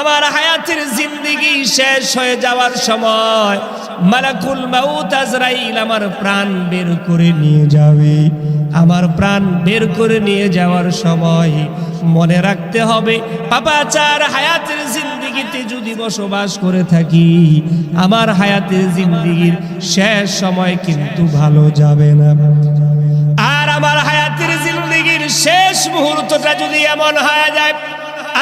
আমার হায়াতের জিন্দিগি শেষ হয়ে যাওয়ার সময় মালাকুল মাউত আজরাইল আমার প্রাণ বের করে নিয়ে যাবে। আমার প্রাণ বের করে নিয়ে যাওয়ার সময় মনে রাখতে হবে পাপাচার হায়াতের জিন্দিগিতে যদি বসবাস করে থাকি, আমার হায়াতের জিন্দিগির শেষ সময় কিন্তু ভালো যাবে না। আর আমার হায়াতের জিন্দিগির শেষ মুহূর্তটা যদি এমন হয়ে যায়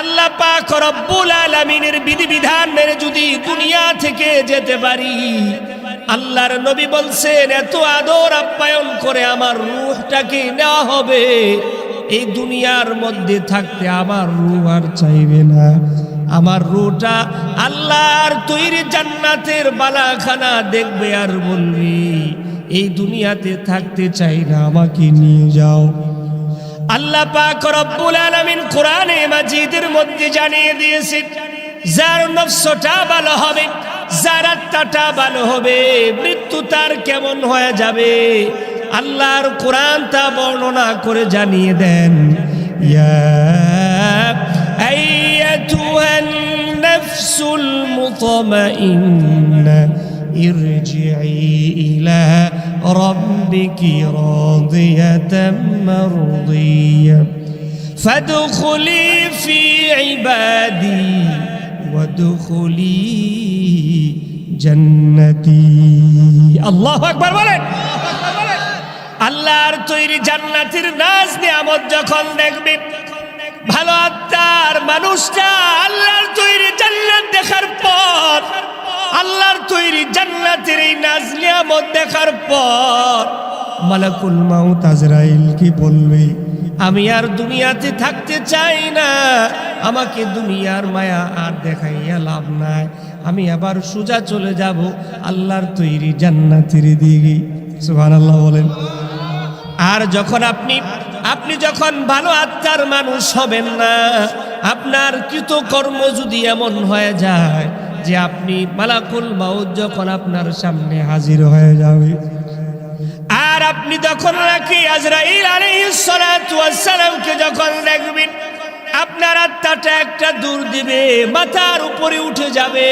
আল্লাহ পাক রব্বুল আলামিনের বিধিবিধান মেনে যদি দুনিয়া থেকে যেতে পারি, আল্লাহর নবী বলছেন, এত আদর আপ্যায়ন করে আমার রূহটাকে নেওয়া হবে। এই দুনিয়ার মধ্যে থাকতে আমার রূহ আর চাইবে না। আমার রুটা আল্লাহর তৈরি জান্নাতের বালাখানা দেখবে আর বলবি, এই দুনিয়াতে থাকতে চাই না, আমাকে নিয়ে যাও। আল্লাহ পাক রব্বুল আলামিন কোরআনে মাজিদের মধ্যে জানিয়ে দিয়েছেন যার নফসটা ভালো হবে যার আত্মাটা ভালো হবে মৃত্যু তার কেমন হয়ে যাবে আল্লাহর কোরআন তা বর্ণনা করে জানিয়ে দেন ইয়া أيتها النفس المطمئنة ارجعي إلى ربك راضية مرضية فادخلي في عبادي وادخلي جنتي الله أكبر বলেন আল্লাহর তৈরি জান্নাতের নাজ নিয়ামত যখন দেখবে ভালো আত্মার মানুষটা নিয়ামত দেখার পর মালাকুল মাউত আজরাইল কি বলবে? আমি আর দুনিয়াতে থাকতে চাই না। আমাকে দুনিয়ার মায়া আর দেখাইয়া লাভ নাই। আমি আবার সোজা চলে যাব আল্লাহর তৈরি জান্নাতের দিকে। সুবহানাল্লাহ বলেন। আর যখন আপনি আপনি যখন ভালো আত্মার মানুষ হবেন না আপনার কৃতকর্ম যদি এমন হয়ে যায় যে আপনি মালাকুল মাউদ যখন আপনার সামনে হাজির হয়ে যাবে। আর আপনি তখন নাকি আজরাইল আলাইহিস সালাতু ওয়াস সালামকে যখন দেখবেন, আপনার আত্মাটা একটা দূর দিবে, মাথার উপরে উঠে যাবে,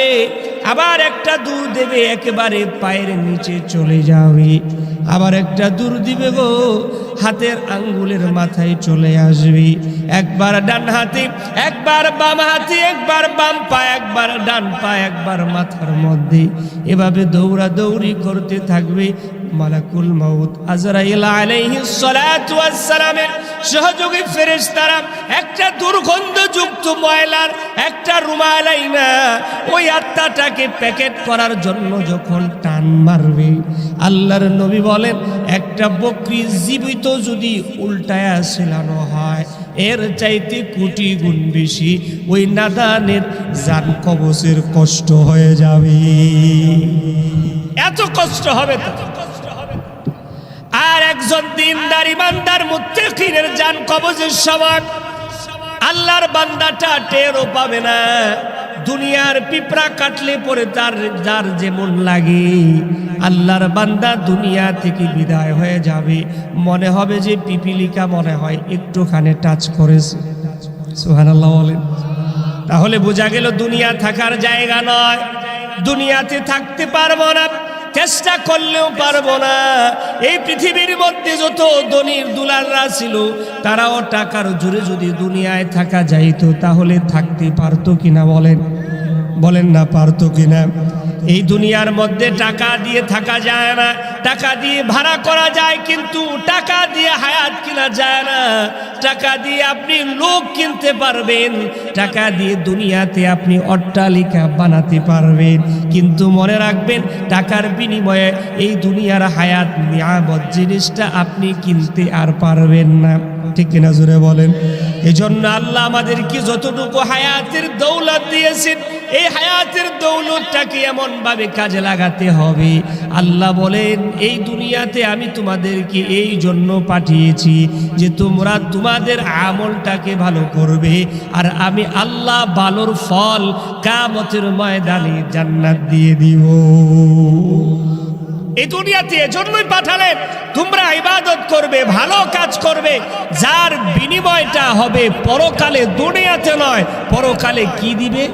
আবার একটা দূর দেবে, একেবারে পায়ের নিচে চলে যাবে। আবার একটা দূর দিবে গো, হাতের আঙ্গুলের মাথায় চলে আসবে। একবার ডান হাতে, একবার বাম হাতে, একবার বাম পা একবার ডান পা একবার মাথার মধ্যে। এভাবে দৌড়া দৌড়ি করতে থাকবে মালাকুল মাউত। আজরাইল আলাইহিস সালাতু ওয়াস সালামের সহযোগী ফেরেশতারা একটা দুর্গন্ধযুক্ত ময়লার একটা রুমাল আইনা ওই আত্মাটাকে প্যাকেট করার জন্য যখন টান মারবে আল্লাহর নবী বলেন, একটা বকরি জীবিত যদি উল্টায়া ছেলানো হয়, এর চাইতে কোটি গুণ বেশি ওই নাদানের জান কবচের কষ্ট হয়ে যাবে। এত কষ্ট হবে আর একজন দিনদার ইমানদার মুত্তাকিনের জান কবজের সমান আল্লাহর বান্দাটা টেরও পাবে না। দুনিয়ার পিঁপড়া কাটলে পরে তার যার যেমন লাগে। আল্লাহর বান্দা দুনিয়া থেকে বিদায় হয়ে যাবে। মনে হবে যে পিপিলিকা মনে হয় একটুখানে টাচ করেছে। সুহানাল্লাহ বলেন। তাহলে বোঝা গেল দুনিয়া থাকার জায়গা নয়। দুনিয়াতে থাকতে পারব না, চেষ্টা করলেও পারব না। এই পৃথিবীর মধ্যে যত ধনির দুলাররা ছিল, তারাও টাকার জোরে যদি দুনিয়ায় থাকা যাইতো, তাহলে থাকতে পারতো কিনা বলেন? বলেন না পারতো কিনা। এই দুনিয়ার মধ্যে টাকা দিয়ে থাকা যায় না, টাকা দিয়ে ভাড়া করা যায়, কিন্তু টাকা দিয়ে হায়াত কিনা যায় না। টাকা দিয়ে আপনি লোক কিনতে পারবেন, টাকা দিয়ে দুনিয়াতে আপনি অট্টালিকা বানাতে পারবেন। কিন্তু মনে রাখবেন, টাকার বিনিময়ে এই দুনিয়ার হায়াত, নিয়ামত জিনিসটা আপনি কিনতে আর পারবেন না। ঠিক কিনা জোরে বলেন? এই জন্য আল্লাহ আমাদেরকে যতটুকু হায়াতের দৌলত দিয়েছেন এই হায়াতের দৌলতটাকে এমন ভাবে কাজে লাগাতে হবে? আল্লাহ বলেন, এই দুনিয়াতে আমি তোমাদেরকে এই জন্য পাঠিয়েছি যে তোমরা তোমাদের আমলটাকে ভালো করবে আর আমি আল্লাহ ভালোর ফল কামতের ময়দানে জান্নাত দিয়ে দিব। এই দুনিয়াতে এজন্যই পাঠালেন তোমরা ইবাদত করবে, ভালো কাজ করবে, যার বিনিময়টা হবে পরকালে, দুনিয়াতে নয়, পরকালে কি দিবে?